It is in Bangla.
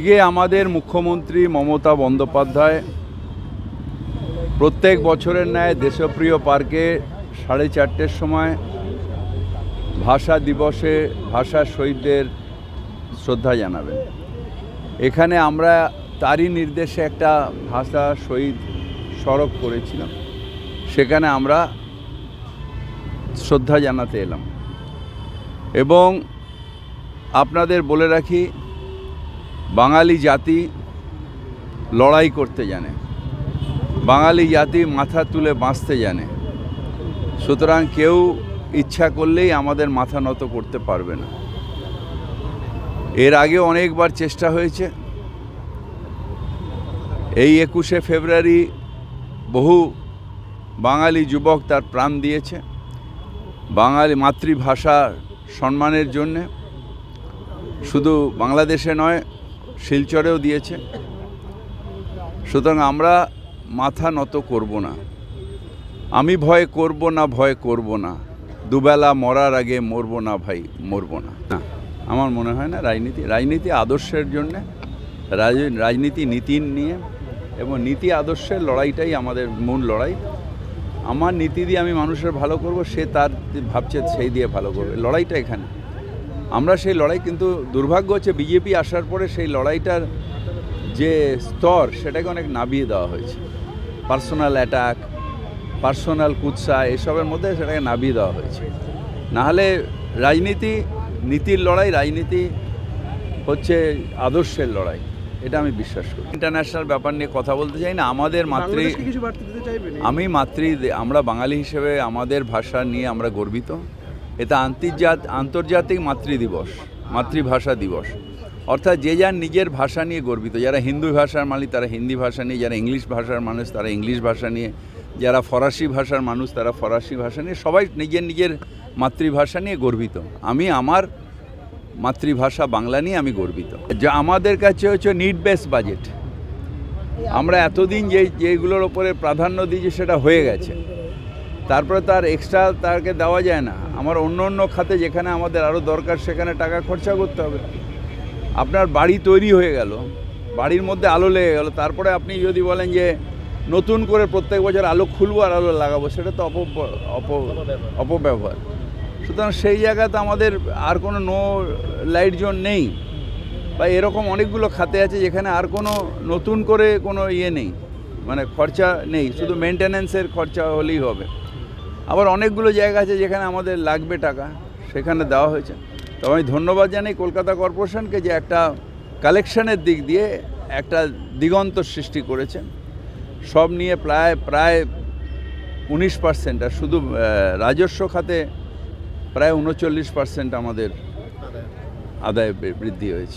আজকে আমাদের মুখ্যমন্ত্রী মমতা বন্দ্যোপাধ্যায় প্রত্যেক বছরের ন্যায় দেশপ্রিয় পার্কে সাড়ে চারটের সময় ভাষা দিবসে ভাষা শহীদদের শ্রদ্ধা জানাবেন। এখানে আমরা তারই নির্দেশে একটা ভাষা শহীদ সড়ক করেছিলাম। সেখানে আমরা শ্রদ্ধা জানাতে এলাম। এবং আপনাদের বলে রাখি বাঙালি জাতি লড়াই করতে জানে। বাঙালি জাতি মাথা তুলে বাঁচতে জানে। সুতরাং কেউ ইচ্ছা করলেই আমাদের মাথা নত করতে পারবে না। এর আগে অনেকবার চেষ্টা হয়েছে। এই একুশে ফেব্রুয়ারি বহু বাঙালি যুবক তার প্রাণ দিয়েছে। বাঙালি মাতৃভাষার সম্মানের জন্যে। শুধু বাংলাদেশে নয় শিলচরেও দিয়েছে। সুতরাং আমরা মাথা নত করব না। আমি ভয় করব না, ভয় করব না। দুবেলা মরার আগে মরব না ভাই, মরব না। আমার মনে হয় না রাজনীতি রাজনীতি আদর্শের জন্যে, রাজ- রাজনীতি নীতি নিয়ে এবং নীতি আদর্শের লড়াইটাই আমাদের মূল লড়াই। আমার নীতি দিয়ে আমি মানুষের ভালো করব, সে তার ভাবছে সেই দিয়ে ভালো করবে। লড়াইটা এখানে। আমরা সেই লড়াই কিন্তু দুর্ভাগ্য হচ্ছে বিজেপি আসার পরে সেই লড়াইটার যে স্তর সেটাকে অনেক নামিয়ে দেওয়া হয়েছে। পার্সোনাল অ্যাটাক পার্সোনাল কুৎসা এসবের মধ্যে সেটাকে নামিয়ে দেওয়া হয়েছে। নাহলে রাজনীতি নীতির লড়াই রাজনীতি হচ্ছে আদর্শের লড়াই। এটা আমি বিশ্বাস করি। ইন্টারন্যাশনাল ব্যাপার নিয়ে কথা বলতে চাই না আমাদের মাতৃ আমি মাতৃ আমরা বাঙালি হিসেবে আমাদের ভাষা নিয়ে আমরা গর্বিত। এটা আন্তর্জাত আন্তর্জাতিক মাতৃদিবস মাতৃভাষা দিবস। অর্থাৎ যে যার নিজের ভাষা নিয়ে গর্বিত, যারা হিন্দু ভাষার মালিক, তারা হিন্দি ভাষা নিয়ে, যারা ইংলিশ ভাষার মানুষ, তারা ইংলিশ ভাষা নিয়ে, যারা ফরাসি ভাষার মানুষ, তারা ফরাসি ভাষা নিয়ে, সবাই নিজের নিজের মাতৃভাষা নিয়ে গর্বিত। আমি আমার মাতৃভাষা বাংলা নিয়ে আমি গর্বিত। যা আমাদের কাছে হচ্ছে নিড বেস বাজেট আমরা এতদিন যে যেগুলোর ওপরে প্রাধান্য দিয়েছি, সেটা হয়ে গেছে। তারপরে তার এক্সট্রা তাকে দেওয়া যায় না। আমার অন্য অন্য খাতে যেখানে আমাদের আরও দরকার, সেখানে টাকা খরচা করতে হবে। আপনার বাড়ি তৈরি হয়ে গেল, বাড়ির মধ্যে আলো লেগে গেল, তারপরে আপনি যদি বলেন যে, নতুন করে প্রত্যেক বছর আলো খুলবো আর আলো লাগাবো, সেটা তো অপ অপ, অপব্যবহার। সুতরাং সেই জায়গাতে আমাদের আর কোনো নো লাইট জোন নেই। বা এরকম অনেকগুলো খাতে আছে যেখানে আর কোনো নতুন করে কোনো ইয়ে নেই। মানে খরচা নেই, শুধু মেনটেন্যান্সের খরচা হলেই হবে। আবার অনেকগুলো জায়গা আছে যেখানে আমাদের লাগবে টাকা, সেখানে দেওয়া হয়েছে। তো আমি ধন্যবাদ জানাই কলকাতা কর্পোরেশনকে যে একটা কালেকশনের দিক দিয়ে একটা দিগন্ত সৃষ্টি করেছেন সব নিয়ে প্রায় প্রায় উনিশ পার্সেন্ট আর শুধু রাজস্ব খাতে প্রায় উনচল্লিশ পার্সেন্ট আমাদের আদায় বৃদ্ধি হয়েছে।